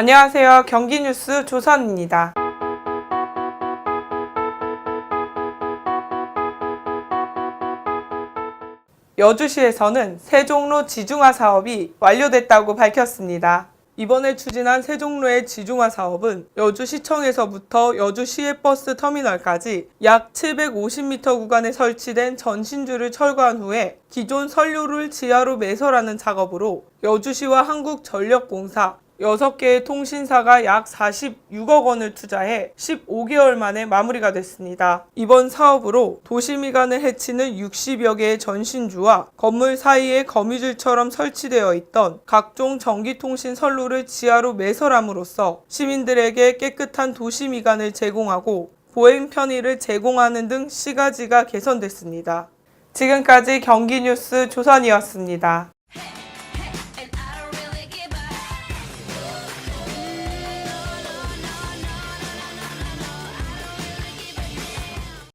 안녕하세요. 경기뉴스 조선입니다. 여주시에서는 세종로 지중화 사업이 완료됐다고 밝혔습니다. 이번에 추진한 세종로의 지중화 사업은 여주시청에서부터 여주시외버스 터미널까지 약 750m 구간에 설치된 전신줄을 철거한 후에 기존 선료를 지하로 매설하는 작업으로 여주시와 한국전력공사 6개의 통신사가 약 46억 원을 투자해 15개월 만에 마무리가 됐습니다. 이번 사업으로 도시 미관을 해치는 60여 개의 전신주와 건물 사이에 거미줄처럼 설치되어 있던 각종 전기통신 선로를 지하로 매설함으로써 시민들에게 깨끗한 도시 미관을 제공하고 보행 편의를 제공하는 등 시가지가 개선됐습니다. 지금까지 경기뉴스 조선이었습니다.